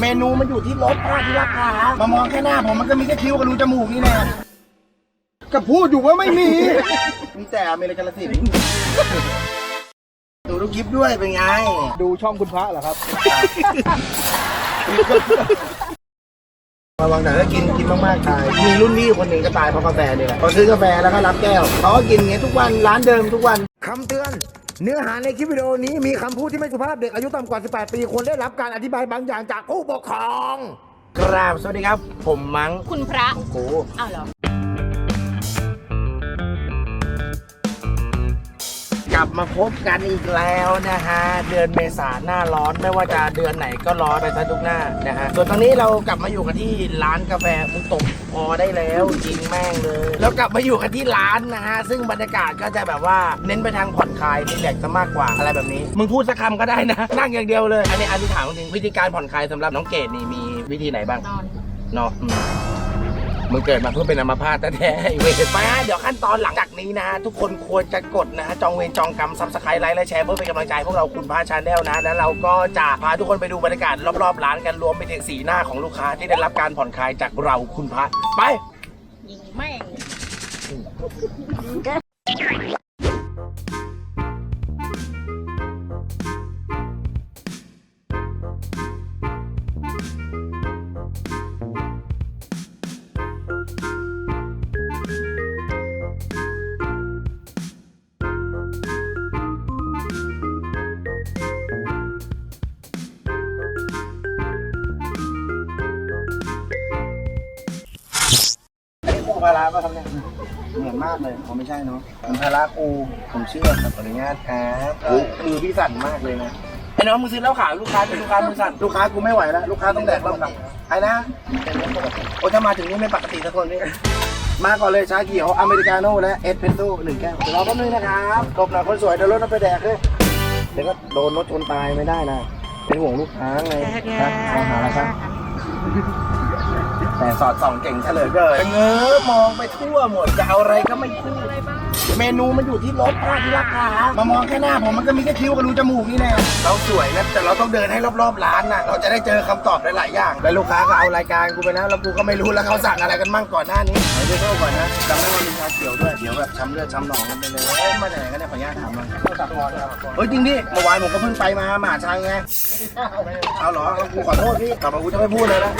เมนูมันอยู่ที่รสป้าที่ราคามามองแค่หน้าผมมันก็มีแค่คิ้วกับรูจมูกนี่แน่ก็พูดอยู่ว่าไม่มี มีแต่อเมริกันละสินดูลูกคลิปด้วยเป็นไง ดูช่องคุณพระเหรอครับ ระวังแต่ถ้ากินกินมากๆตาย มีรุ่นพี่คนหนึ่งก็ตายเพราะกาแฟนี่แหละเขาซื้อกาแฟแล้วก็รับแก้วเขาก็กินอย่างเงี้ยทุกวันร้านเดิมทุกวันคำเตือน เนื้อหาในคลิปวิดีโอนี้มีคำพูดที่ไม่สุภาพเด็กอายุต่ำกว่า 18 ปีควรได้รับการอธิบายบางอย่างจากผู้ปกครอง กราบสวัสดีครับ ผมมังคุณพระโกอ้าวเหรอ ลับมาพบกันอีกแล้วนะฮะ เดือนเมษาหน้าร้อนไม่ว่าจะเดือนไหนก็ร้อนไปซะทุกหน้านะฮะ ส่วนตอนนี้เรากลับมาอยู่กันที่ร้านกาแฟมุกตกพอได้แล้วจริงแม่งเลย แล้วกลับมาอยู่กันที่ร้านนะฮะ ซึ่งบรรยากาศก็จะแบบว่าเน้นไปทางผ่อนคลายรีแลกซ์ซะมากกว่าอะไรแบบนี้ มึงพูดสักคำก็ได้นะ นั่งอย่างเดียวเลย อันนี้อันนี้ถามจริงวิธีการผ่อนคลายสำหรับน้องเกดนี่มีวิธีไหนบ้างนอนเนาะอื มึงเกิดมาเพื่อเป็นอัมพาตแท้ๆไอ้เวรไปเดี๋ยวขั้นตอนหลังจากนี้นะ ทุกคนควรจะกดนะจองเวรจองกรรมซับสไครต์ไลค์และแชร์เพื่อเป็นกำลังใจพวกเราคุณพาชาแนลนะ แล้วเราก็จะพาทุกคนไปดูบรรยากาศรอบๆร้านกันรวมไปถึงสีหน้าของลูกค้าที่ได้รับการผ่อนคลายจากเราคุณพระไปยิงแม่งาราป่ะครับเนี่ยเหมือนมากเลยผมไม่ใช่เนาะผมพาราครูผมเชื่อครับขออนุญาตครับคือพี่สั่นมากเลยนะไอ้น้องมึงซื้อเหล้าขาวลูกค้าเป็นลูกค้ามึงสั่นลูกค้ากูไม่ไหวแล้วลูกค้าต้องแดกเหล้าขาวไอ้นะโอ้ถ้ามาถึงนี่ไม่ปกติสักคนนี่มาก่อนเลยชาเขียวอเมริกาโน่และเอสเพรสโซ่หนึ่งแก้วเดี๋ยวรอแป๊บนึงนะครับกบหน่อยคนสวยเดี๋ยวรถเอาไปแดกเลยเดี๋ยวก็โดนรถชนตายไม่ได้นะเป็นห่วงลูกค้าไงครับเอาหาอะไรครับ แต่สอดส่องเก่งเฉลยเกินเงอมองไปทั่วหมดจะเอาอะไรก็ไม่พูดเมนูมันอยู่ที่รสป้าที่ราคามามองแค่หน้าผมมันก็มีแค่คิ้วกับรูจมูกนี่แน่เราสวยนะแต่เราต้องเดินให้รอบๆร้านนะเราจะได้เจอคำตอบหลายๆอย่างแล้วลูกค้าก็เอารายการกูไปนะแล้วกูก็ไม่รู้แล้วเขาสั่งอะไรกันมั่งก่อนหน้านี้เอาด้วยเข้าก่อนนะจำได้ว่ามีชาเขียวด้วยเดี๋ยวแบบช้ำเลือดช้ำหนองกันไปเลยเอ้ยมาจากไหนกันเนี่ยขออนุญาตถามหน่อยเฮ้ยจริงดิเมื่อวานผมก็เพิ่งไปมามหาชัยไงเอาเหรอเอากูขอโทษพี่กลับมากูจะไม่พูดเลยนะ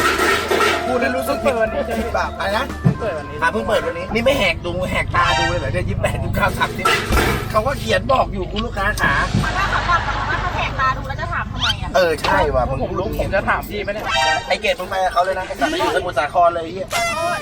พูดแล้วรู้สึกผิดแบบอะไรนะเปิดวันนี้เพิ่งเปิดวันนี้ นี่ไม่แหกดูแหกตาดูเลยเหรอเนี่ยยี่สิบแปดยี่สิบเก้าสามสิบเขาก็เขียนบอกอยู่คุณลูกค้าขาถ้าขับขับขับว่าถ้าแหกตาดูแล้วจะถามทำไมอะเออใช่ว่ะมึงผมรู้ผมจะถามพี่ไหมเนี่ยไอเกดมึงไปกับเขาเลยนะไอ้สัตว์ไม่อยู่สมุทรสาครเลยไอ้เฮียขอโทษ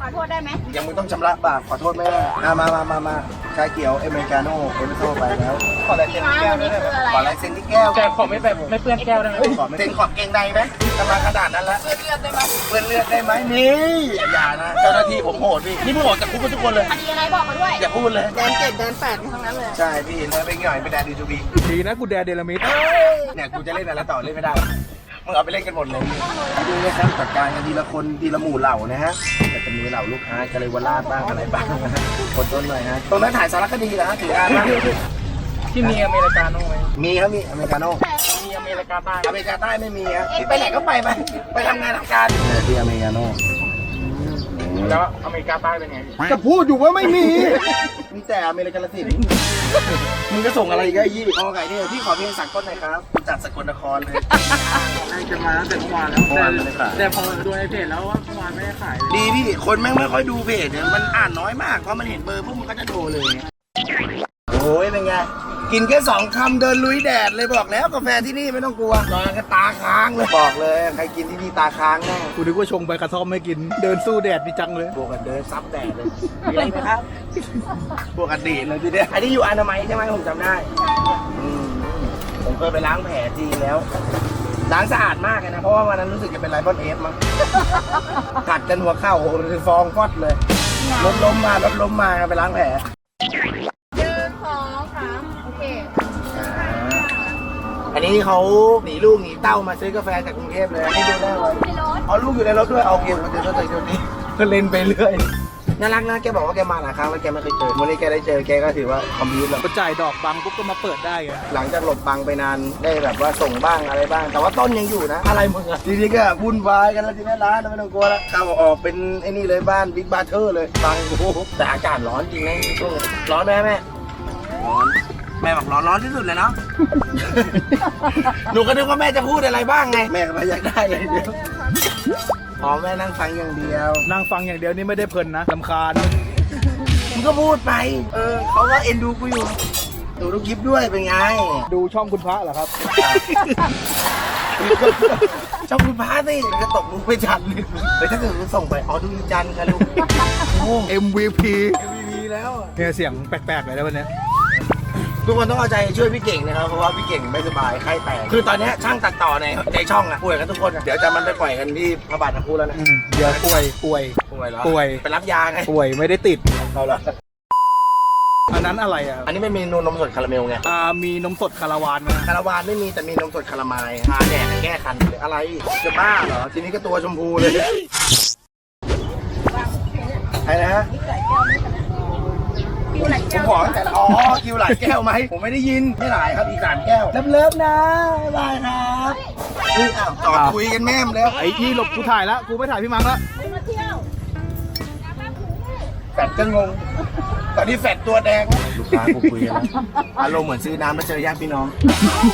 ขอโทษได้ไหมยังมึงต้องชำระบาปขอโทษแม่อะมามามามาชาเขียวอเมริกาโน่เอสเปรสโซ่ไปแล้วขอลายเซ็นร้านที่แก้ววันด้นี้วยคืออะไรขอลายเซ็นที่แก้วแต่ผมไม่แบบไม่เปื้อนแก้วได้ไหมขอเซ็นขอบเกงในไหม ทำมาขนาดนั้นแล้วเลือดได้ไหมเปื้อนเลือดได้ไหมนี่อย่านะ เจ้าหน้าที่ผมโหดพี่นี่ผมออกจากคุกกันทุกคนเลยคดีอะไรบอกมาด้วยอย่าพูดเลยแดนเจ็ดแดนแปดทั้งนั้นเลยใช่พี่เนื้อเป็นหน่อยเป็นแดนดีทูบีดีนะกูแดเดลามิดเนี่ยกูจะเล่นอะไรต่อเล่นไม่ได้หรอกมึงเอาไปเล่นกันหมดเลยดูนะครับจัดการกันทีละคนทีละหมู่เหล่านะฮะแต่จะมีเหล่าลูกค้าจะเลยวราดบ้างอะไรบ้างนะฮะกดต้นหน่อยฮะตรงนั้นถ่ายสารคดีนะฮะถืออ่านนะที่มีอเมริกาโน่ไหมมีครับมีอเมริกาโน่มี อเมริกาใต้อเมริกาใต้ไม่มีฮะไปไหนก็ไปไปไปทำงานทำการเออที่อเมริกาโน่แล้วอเมริกาใต้เป็นไงก็พูดอยู่ว่าไม่มี มีแต่อเมริกันละสินมึงก็ส่งอะไรอีกไอ้ยี่เอาไก่เนี่ยพี่ขอเพลงสักต้นหน่อยครับจัดสกลนครเลยให้จะมาตั้งแต่เมื่อวานแล้วเมื่อวานไม่ได้ขายแต่พอดูในเพจแล้วว่าเมื่อวานไม่ได้ขายเลยดีพี่คนแม่งไม่ค่อยดูเพจเนี่ยมันอ่านน้อยมากเพราะมันเห็นเบอร์พวกมันก็จะโทรเลยโอ้ยเป็นไง กินแค่สองคำเดินลุยแดดเลยบอกแล้วกาแฟที่นี่ไม่ต้องกลัวนอนกันตาค้างเลยบอกเลย ใครกินที่นี่ตาค้างแน่กูนึกว่าชงใบกระท่อมไม่กิน เดินสู้แดดดีจังเลยบวกกันเดินซับแดดเลยมีอะไรไหมครับบวกกันดีดเลยทีเดียวอันนี้อยู่อนามัยใช่ไหมผมจำได้อืมผมเคยไปล้างแผลจีนแล้วล้างสะอาดมากเลยนะ เพราะว่าวันนั้นรู้สึกจะเป็นไลบอนเอฟมั้งกัดกันหัวเข่าโอ้โหคือฟองฟอดเลยรถล้มมารถล้มมาไปล้างแผล อันนี้เขาหนีลูกหนีเต้ามาซื้อกาแฟจากกรุงเทพเลยอันนี้ดูได้เลยในรถเอาลูกอยู่ในรถด้วยเอาเกมมาเจอตัวเดี๋ยวนี้ก็เล่นไปเรื่อยน่ารักนะแกบอกว่าแกมาหลายครั้งแล้วแกไม่เคยเจอวันนี้แกได้เจอแกก็ถือว่าคอมพิวต์แล้วก็จ่ายดอกบังปุ๊บก็มาเปิดได้ไงหลังจากหลบบังไปนานได้แบบว่าส่งบ้างอะไรบ้าง แต่ว่าต้นยังอยู่นะ อะไรมึงอะทีนี้ก็วุ่นวายกันแล้วทีนี้ร้านไม่ต้องกลัวแล้วเข้าออกเป็นไอ้นี่เลยบ้านบิ๊กบาร์เทอร์เลยบังโอ้โหแต่อากาศร้อนจริงนะช่วงนี้ร้อนไหมแม่ร้อน แม่บอกร้อนร้อนที่สุดเลยเนาะ หนูก็นึกว่าแม่จะพูดอะไรบ้างไง แม่ก็ไม่อยากได้อย่างเดียวอ๋อแม่นั่งฟังอย่างเดียว นั่งฟังอย่างเดียวนี่ไม่ได้เพลินนะลำคาญมึงก็พูดไป เออเขาก็เอ็นดูกูอยู่ดูลูกกิฟด้วยเป็นไง ดูช่องคุณพระเหรอครับชอบคุณพระสิก็ตกลูกไม่ทันเลยเฮ้ยถ้าเกิดมึงส่งไปอ๋อดูจันทร์ค่ะลูกโอ้ MVP ดีแล้วอะเนี่ยเสียงแปลกๆเลยนะวันเนี้ย ทุกคนต้องเอาใจช่วยพี่เก่งนะครับ เพราะว่าพี่เก่งไม่สบายไข้แตก คือตอนเนี้ยช่างตัดต่อในในช่องอะป่วยกันทุกคนอะเดี๋ยวจะมันไปปล่อยกันที่พระบาทน้ำพุแล้วนะอืมเดี๋ยวป่วยป่วย ป่วยเหรอ ป่วย ไปรับยาไงป่วยไม่ได้ติด เอาละอันนั้นอะไรอะอันนี้เป็นเมนูนมสดคาราเมลไง อ่ามีนมสดคาราวานนะคาราวานไม่มีแต่มีนมสดคารามายทาแดดแก้คันเลยอะไร จะบ้าเหรอ ทีนี้ก็ตัวชมพูเลยใครนะฮะคิวไหน ผมแก้วขอตั้งแต่อ๋อคิวหลายแก้วไหมผมไม่ได้ยินไม่หลายครับอีกสามแก้วเลิฟเลิฟๆนะบ๊ายบายครับนี่อ้าวจอดคุยกันแม่มแล้วไอ้ที่หลบกูถ่ายแล้วกูไม่ถ่ายพี่มังแล้ว มาเที่ยวแฟดก็งง ตอนนี้แฟดตัวแดงลูกค้ากูคุยกันแล้วอารมณ์เหมือนซื้อน้ำมาเจอญาติพี่น้อง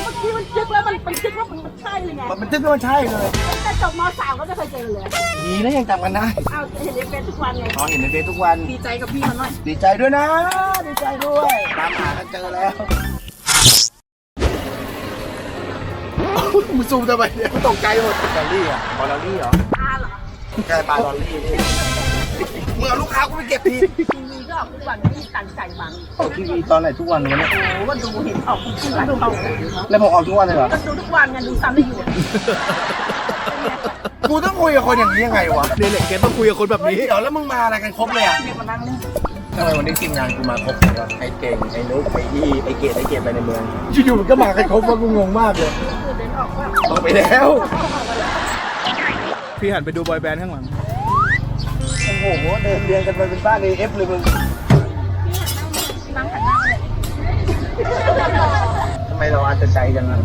เมื่อกี้มันจึกแล้วมันมันจึกว่ามันใช่เลยไงมันตึ้งมันใช่เลยตั้งแต่จบมสามก็ไม่เคยเจอเลยดีนะยังจำกันได้อ้าวเห็นในเฟซทุกวันไงอ๋อเห็นในเฟซทุกวัน ดีใจกับพี่มันหน่อยดีใจด้วยนะ ดีใจด้วยตามหากันเจอแล้วมึงซูมทำไมเนี่ยกูตกใจหมดดอลลี่อะบอลลอรี่เหรออาเหรอ ใช่ปลาดอลลี่นี่มึงเอาลูกค้ากูไปเก็บทีทีวีก็ ออกทุกวันไม่มีตังค์จ่ายบังออกทีวีตอนไหนทุกวันวะเนี่ย โอ้ก็ดูเห็นออกทุกวันออกแล้วผมออกทุกวันเลยเหรอ ก็ดูทุกวันไงดูซ้ำได้อยู่กูต้องคุยกับคนอย่างนี้ยังไงวะเดเล็กแกต้องคุยกับคนแบบนี้ เดี๋ยวแล้วมึงมาอะไรกันครบเลยอะเรียกมานั่งนี่ทำไมวันนี้ทีมงานกูมาครบเลยวะไอ้เก่ง ไอ้นุ๊กไอ้ยี่ไอ้เกดไอ้เกดไปในเมืองอยู่ๆมันก็มากันครบว่ากูงงมากเลยคือเดินออกว่าออกไปแล้ว พี่หันไปดูบอยแบนด์ข้างหลัง โอ้โห เดินเรียงกันไปเป็นบ้านเอฟเลยมึงนั่งหันหน้าเลย ทำไมเราอาจจะใจจังอะ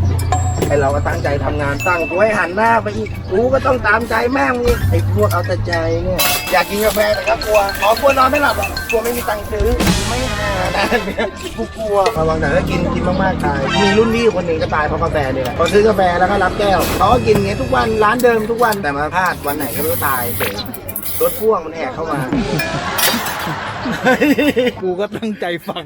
ไอเราก็ตั้งใจทำงานตั้งกูให้หันหน้าไปอีกกูก็ต้องตามใจแม่งอีกไอพวกเอาแต่ใจเนี่ยอยากกินกาแฟแต่ก็กลัวอ๋อกลัวนอนไม่หลับอะกลัวไม่มีตังค์ซื้อไม่หานะเนี่ยกูกลัวระวังแต่ถ้ากินกินมากๆตายมีรุ่นพี่คนหนึ่งก็ตายเพราะกาแฟนี่แหละพอซื้อกาแฟแล้วก็รับแก้วเขาก็กินอย่างเงี้ยทุกวันร้านเดิมทุกวันแต่มาพลาดวันไหนก็ไม่รู้ตายเฉยรถพ่วงมันแหกเข้ามา กูก็ตั้งใจฟัง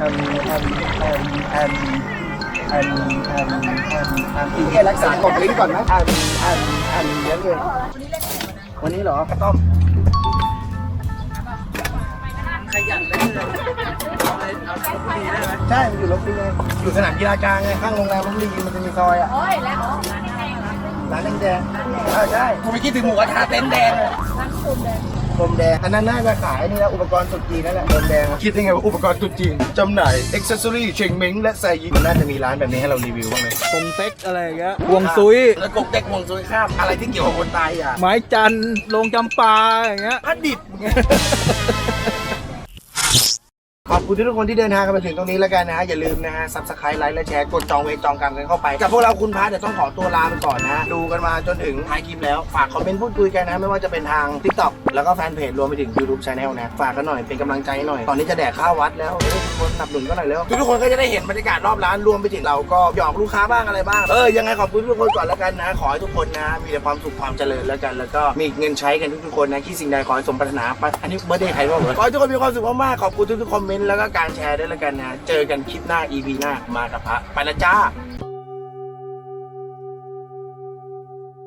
อันอันอันอันอันอันอันอันพี่แกรักษากดลิ้นก่อนนะอันอันอันเยอะเลยวันนี้เหรอกระต้อมใช่มันอยู่ลบบุรีไงอยู่สนามกีฬากลางไงข้างโรงแรมลบบุรีมันจะมีซอยอะโอ้ยแล้วร้านแดงๆใช่ใช่กูไปคิดถึงหมูกระทะเต็นท์แดงเลยนั่งคุมเลย พรมแดง อันนั้นน่าจะขายนี่แล้วอุปกรณ์ตรุ๊จีนนั่นแหละพรมแดงอะคิดได้ไงว่าอุปกรณ์ตรุ๊จีนจำหน่ายอ็อกเซสซอรี่เชงเม้งและไซยิมันน่าจะมีร้านแบบนี้ให้เรารีวิวบ้างเลยตรงเต็กอะไรอย่างเงี้ยฮวงซุย แล้วกกเต็กวงซุยข้ามอะไรที่เกี่ยวกับคนตายอะไม้จันทร์โรงจำปาอย่างเงี้ย พัดดิบขอบ คุณทุกคนที่เดินทางกันมาถึงตรงนี้แล้วกันนะฮะอย่าลืมนะฮะซับสไครต์ไลค์และแชร์กดจองเวรจองกรรมกันเข้าไปกับพวกเราคุณพาเดี๋ยวต้องขอตัวลาไปก่อนนะฮะดูกันมาจนถึงท้ายคลิปแล้วฝากคอมเมนต์พูดคุยกันนะไม่ว่าจะเป็นทาง TikTok แล้วก็แฟนเพจรวมไปถึง YouTube Channel นะฝากกันหน่อยเป็นกำลังใจหน่อยตอนนี้จะแดกข้าววัดแล้วเออทุกคนสนับสนุนกันหน่อยแล้วทุกคนก็จะได้เห็นบรรยากาศรอบร้านรวมไปถึงเราก็หยอกลูกค้าบ้างอะไรบ้างเออยังไงขอบคุณทุกคนก่อนแล้วกันนะ ขอให้ทุกคนนะ มีแต่ความสุขความเจริญแล้วกัน แล้วก็มีเงินใช้กันทุกๆคนนะที่สิ่งใดขอให้สมปรารถนาไปอันนี้เบอร์เดย์ใครบ้างเหรอขอให้ทุกคนมีความสุขมากๆขอบคุณทุกๆคอมเมนต์แล้วก็การแชร์ด้วยแล้วกันนะ เจอกันคลิปหน้า EP หน้ามากับพระไปละจ้า